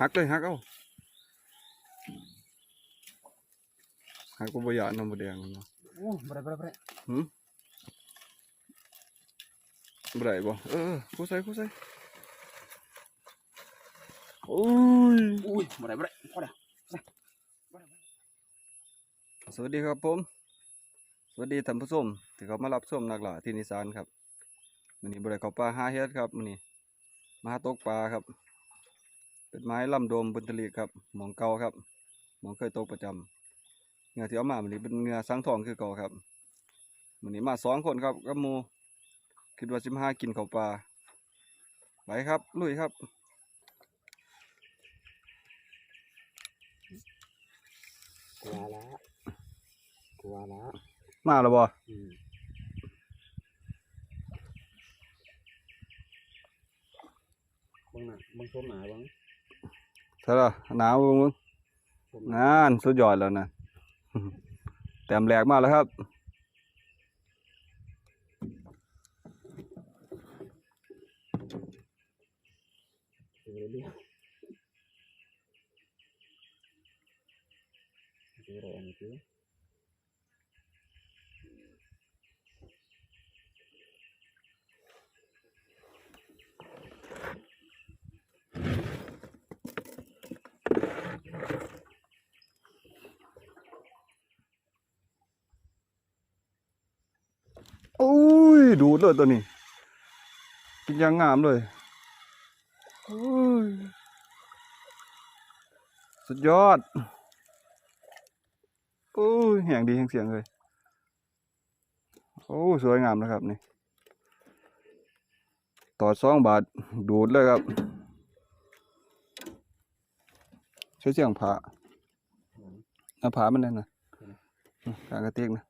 หักเลยหักเอาหักก็บ่อยากนำบ่แดงเนาะโอ้บ่ได้บ่ได้บ่ได้หืมบ่ได้บ่เออกูใส่กูใส่โอ้ยอุ้ยบ่ได้บ่ได้พอแล้วสวัสดีครับผม สวัสดีท่านผู้ชมที่เขามารับชมนักล่าที่นิสานครับมื้อนี้บ่ได้เข้าป่าหาเฮ็ดครับมื้อนี้มาหาตกปลาครับ เป็นไม้ลำโดมบนทะเลครับหมองเก่าครับหมองเคยตกประจำเหงื่อที่เอามามื้อนี้เป็นเหงื่อสังทองคือเก่าครับมื้อนี้มาสองคนครับกับหมู่คิดว่าสิมาหากินข้าวปลาไปครับลุยครับกลัวละกลัวละมาแล้วบ่อืมเบิ่งน่ะเบิ่งส้มหนาเบิ่ง เท่าไหร่หนาวมึงส้มหนานสุดยอดแล้วนะแต้มแหลกมากแล้วครับเรื่อยๆดูแรงสิ โอ้ ยดูดเลยตัวนี้ กินอยังงามเลยโอ้ยสุดยอดโอ้ยแหงดีแหงเสียงเลยโอ้สวยงามนะครับนี่ต่อสองบาทดูดเลยครับ ใช้เสียงผาหน้าผามันเลยนะกลางกระเตียงนะ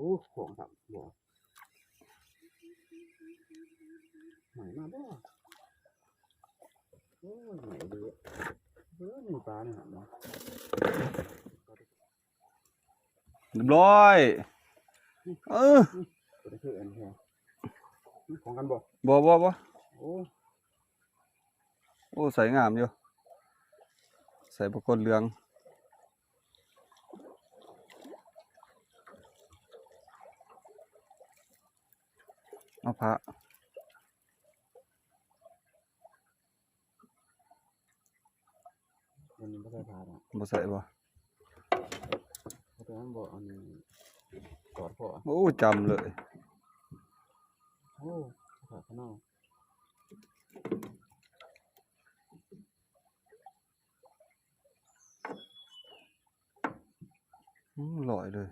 อ้ของครับบ่ไหนมาบ่โอ้ยไหนดีเออมีปลาเนี่ยครับเนาะเรียบร้อย เออตัวนี้คืออันแค่ของกันบ่บ่บ่บ่โอ้โอ้ใส่งามอยู่ ใส่ปรากฏเหลือง เอาพระมันไม่ใช่ปลาอะบ่ใส่บ่เพราะฉะนั้นบ่อันนี้กอดพ่อโอ้จำเลย โอ้ขาดข้างนอกอืมลอยเลย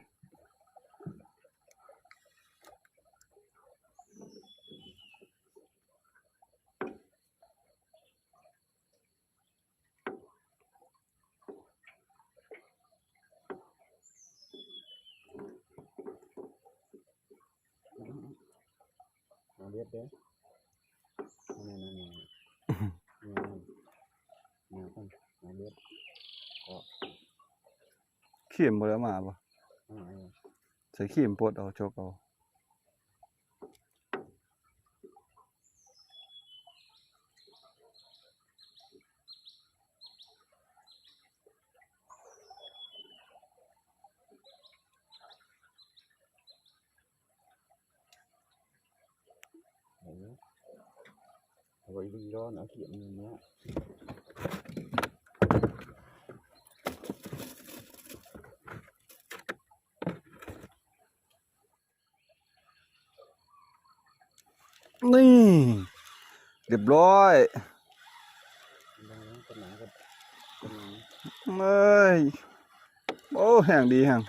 มาเรียบเด้อนี่นี่นี่นี่นี่นี่คนมาเรียบเขียมบ่แล้วมาบ่อ่าใส่เขียมปลดเอาโจกเอา เห็นไหมเอาไว้ดี ร้อนเอาเขียนอย่งเงี้ยนี่เรียบร้อยได้แล้วต้นหนาก็ต้นหนาเอ้ยโอ้แห้งดีแห้ง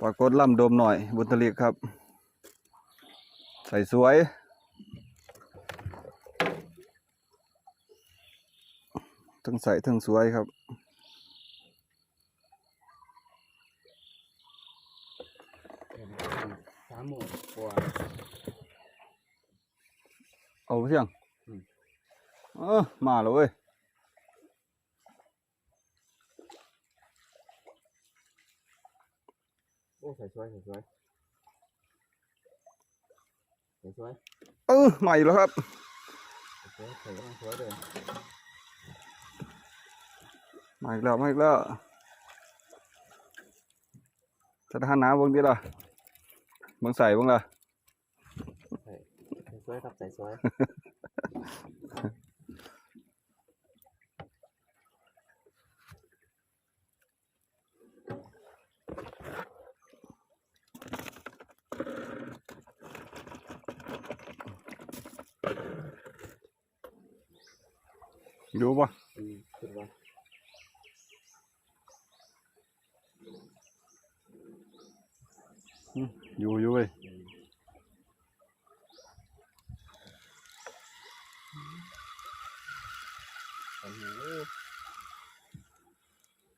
ปรากฏลำโดมหน่อยบนทะเลครับ ใส่สวย ทั้งใสทั้งสวยครับสามหมื่นกว่าเอาเสียงเออมาแล้วเว้ยโอ้ใส่สวยใส่สวยใส่สวยเออใหม่แล้วครับสสวสวยเลย มาอีกแล้วมาอีกแล้วจะทานน้ำเบิ่งดีล่ะเบิ่งใส่เบิ่งล่ะใส่สวยครับใส่สวย ดูป่ะ อืมคิดว่า อยู่อยู่เว้ย อืม อันนี้เอ้ย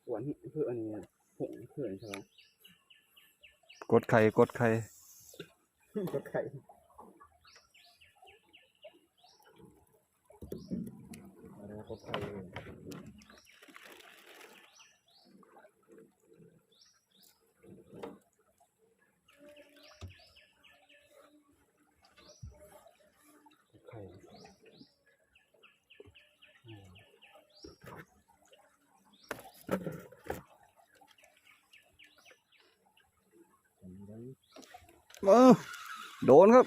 หวานเพื่ออันนี้ผงเพื่อนใช่ไหมกดไข่กดไข่ก็ไข่อะไรก็ไข่ไข่อืมอันนี้ เออโดนครับ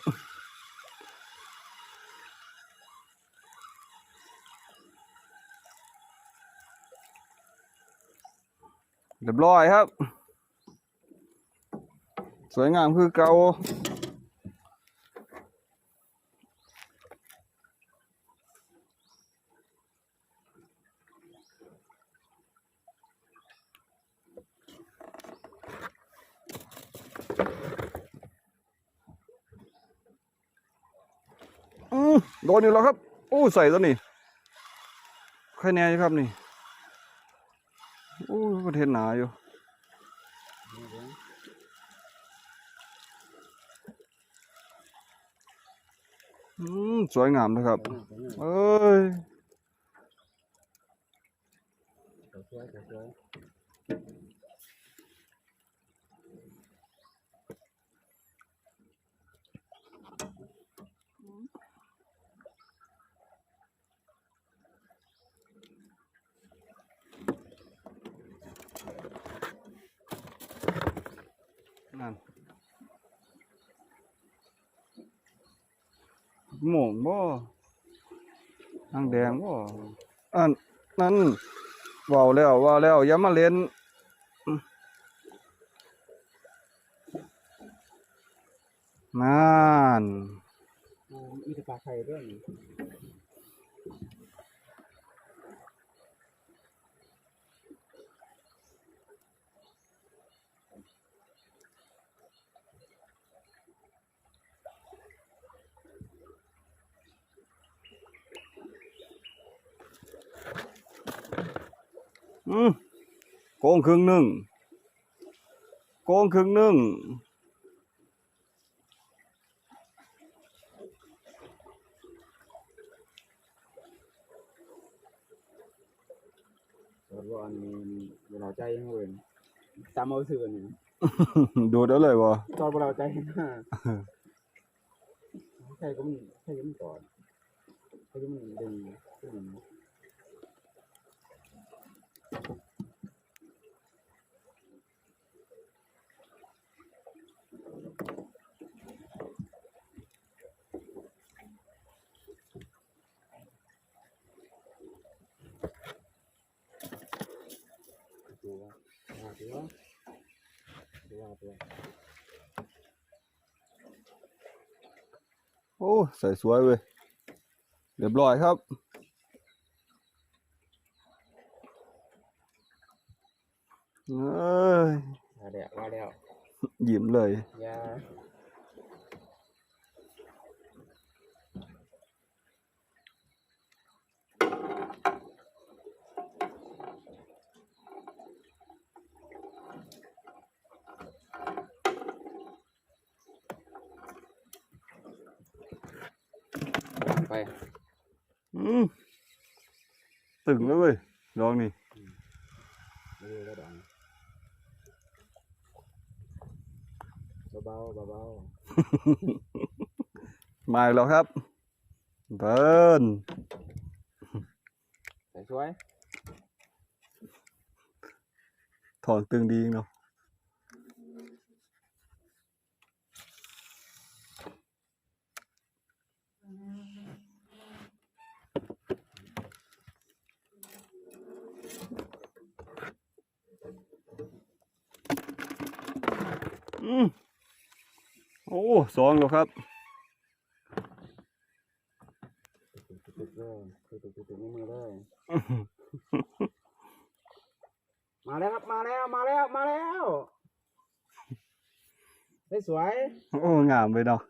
เรียบร้อยครับ สวยงามคือเก่า โดนอยู่แล้วครับ โอ้ใส่ตัวนี้ใครแน่อยู่ครับนี่ โอ้ประเทศหนาอยู่อืมสวยงามนะครับไปหน่อยไปหน่อยเอ้ย ไปช่วยไปช่วย นั่นหม่งบ่นางแดงบ่อันนั่นว้าแล้วว่าแล้วอย่ามาเล่นนั่นอ่ามีแต่ปลาไข่ด้วย อืมโกงครึ่งหนึ่งโกงครึ่งหนึ่งแล้วก็อันนี้เวลาใจให้เว้ยตามเอาเสือนี่ดูได้เลยบ่ตอนเวลาใจนะใช่ก็มันใช่ก็มันก่อนใช่ก็มันดึงขึ้นมาตัวตัวตัวตัว โอ้ใส่สวยเว้ยเรียบร้อยครับ เอ้ยว่าแล้วว่าแล้วยิ้มเลยอยา ไปอืมตึงแล้วเว้ยลองนี่ไม่รู้แล้วดอกเบาๆเบามาอีกแล้วครับเบิร์นๆใส่ช่วยถอนตึงดีเนาะ อืมโอ้สองแล้วครับตึกๆเลยคือตึกๆในมือเลยมาแล้วครับมาแล้วมาแล้วมาแล้วได้สวย โอ้งามไปเนาะ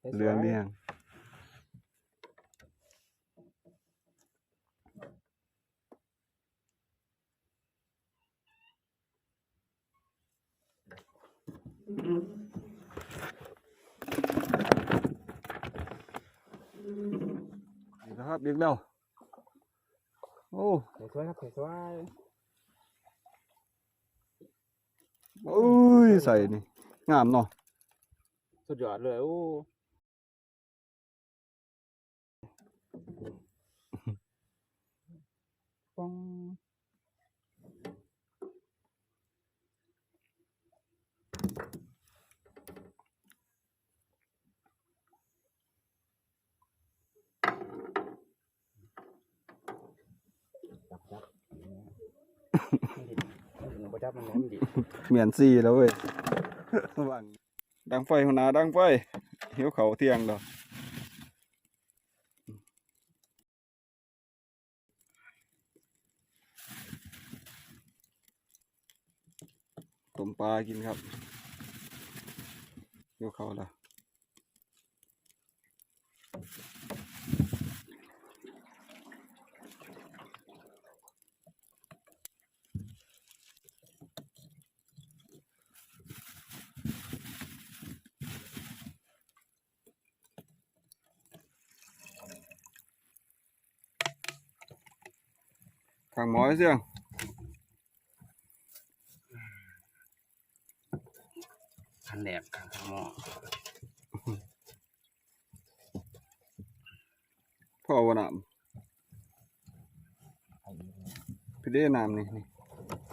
ได้สวย เรื่องนี้ฮะนี่นะครับอีกแล้วโอ้ได้สวยครับได้สวยโอ้ยใส่นี่งามเนาะสุดยอดเลยโอ้ปองจับจับมันดิมันถึง บ่จับมันแหมดิเหมียนซีแล้วเว้ยว่างดังไฟหัวหน้าดังไฟหิวเขาวเที่ยงแล้วต้มปลากินครับหิวเขาวแล้ว ข้างหมอไอ้เสียงขันแหลมขันข้างหม้อพ่อว่าน้ำพี่เด้น้ำนี่นี่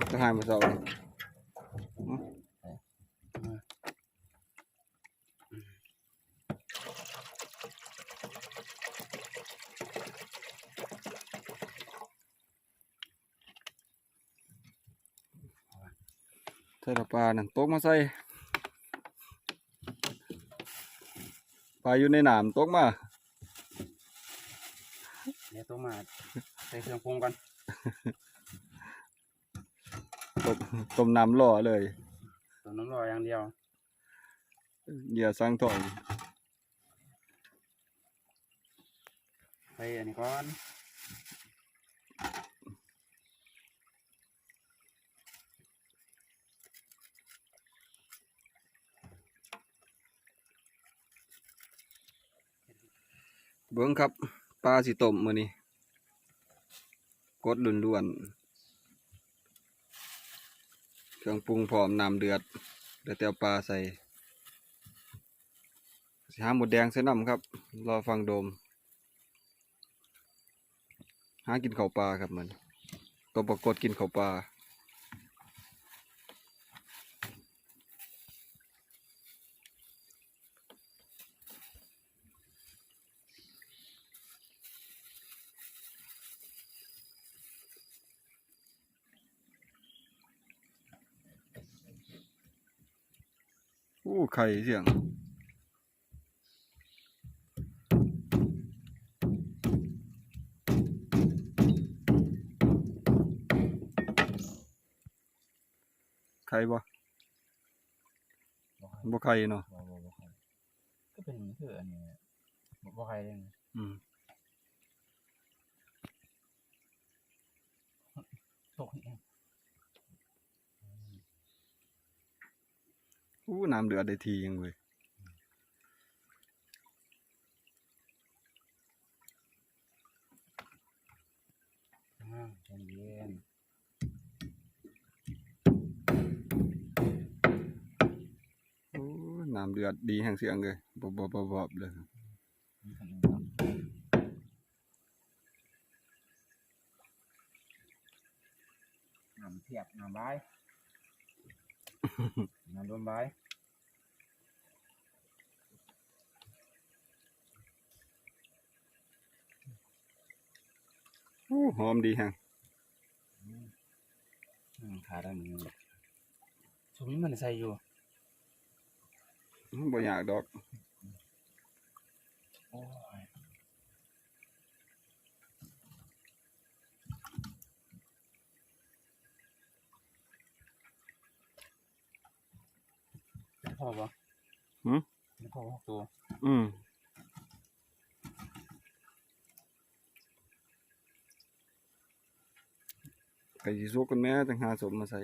จะหายมาเสาร์นี่ใส่ละปลา นั่นตกมาใส่ปลาอยู่ในน้ำตกมาเดี๋ยวต้องมาใส่เครื่องปรุงก่อนต้มต้มน้ำล่อเลยตัวน้ำรออย่างเดียวเหยื่อสังทองใส่อันนี้ก่อน เบิ้งครับปลาสิตมมือนี้กดล้วนๆเครื่องปรุงพร้อมน้ำเดือดเดี๋ยวแต่เอาปลาใส่สิหาหมดแดงใส่น้ำครับ รอฟังโดม หากินข้าวปลาครับมันตัวปรากฏกินข้าวปลา อู้ ไข่เสียง ไข่บ่บ่ไข่เนาะบ่บ่บ่ใครก็เป็นคืออันนี้บ่บ่ใครเลยอืมตกนี่ อู้น้ำเดือดได้ทียังเว้ยอ่าใจเย็นโอ้ำเดือดดีแห่งเสียงเลยบอบบบบบบเลยน้ำเทียบน้ำใบ น้ำรวมใบโอ้หอมดีแฮงขาได้เหมือนกันสมนี้มันใส่อยู่บ่อยากดอก พอปะหืมไม่พอหกตัวอืมไก่สิสุกกันแม่จังหาสมมาใส่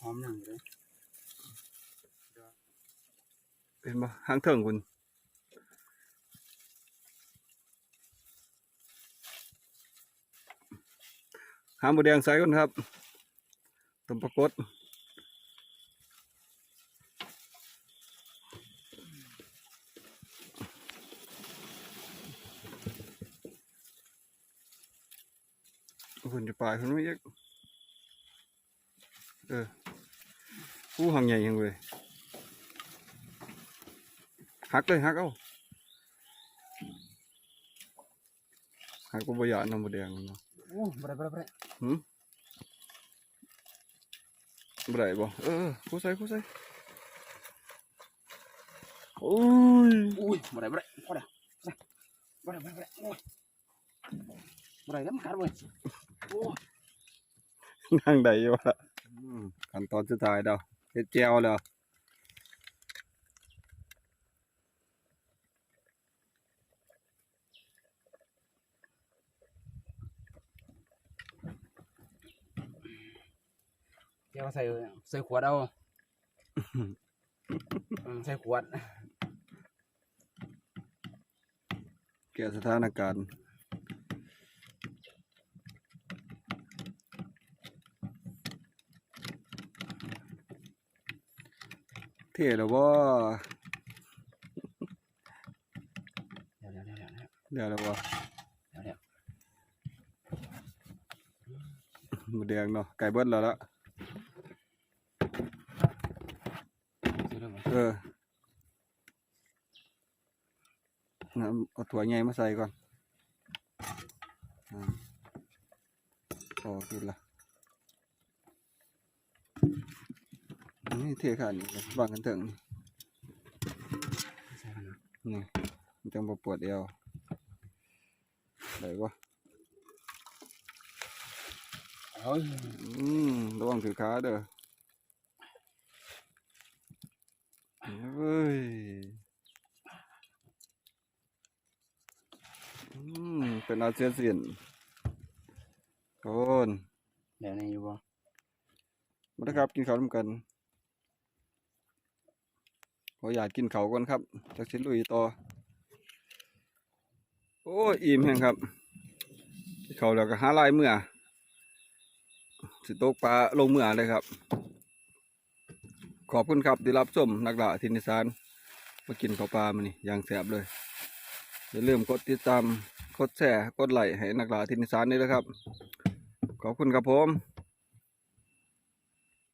หอมอย่างเลยเป็นบ่หางเถิงคุณ หาหมูแดงใส่ก่อนครับต้มปลากดคุณจะปลายคุณไม่เยักเออผู้หางใหญ่ยังเลยหักเลยหักเอาหักก็บ่อยากนำหมูแดงเนาะโอ้บ่ได้บ่ได้บ่ได้ หืมบ่ได้บ่เออกูใส่กูใส่โอ้ยอุ้ยบ่ได้บ่ได้พอแล้วบ่ได้บ่ได้บ่ได้โอ้ยบ่ได้แล้วมันขาดเว้ยโอ้ยนั่งได้อยู่วะอืมขั้นตอนสุดท้ายเดาเฮ็ดแจวแล้ว เดี๋ยวใส่ใส่ขวดเอาอืมใส่ขวด แก้สถานการณ์เท่แล้วบ่เดี๋ยวเดี๋ยวเดี๋ยวเดี๋ยวเดี๋ยวแล้วบ่เดี๋ยวเดี๋ยวหมูแดงเนาะไก่เบิดแล้วละ ซื้อเรื่องก่อน เออน้ำ เอาถั่วใหญ่มาใส่ก่อนอ่าพอกินละนี่เทขาดนี่วางกันเถิงใส่กันนะนี่มันจังบ่ปวดเอวได้ปะเฮ้ยอืมระวังถือขาเด้อเฮ้ยอืม เป็นอาเซียนเสียนโคนเดี๋ยวนี้อยู่บ่มาเด้อครับ กินข้าวร่วมกันขออยากกินข้าวก่อนครับจากสิลุยต่อ โอ้ยอิ่มแห้งครับกินข้าวแล้วก็หาลายเมื่อสิตกปลาลงเมื่อเลยครับ ขอบคุณครับที่รับชมนักล่าทินิสานมากินข้าวปลามานี่อย่างแสบเลย อย่าลืมกดติดตามกดแชร์กดไลค์ให้นักลาทินิสานนี่นะครับ ขอบคุณครับผม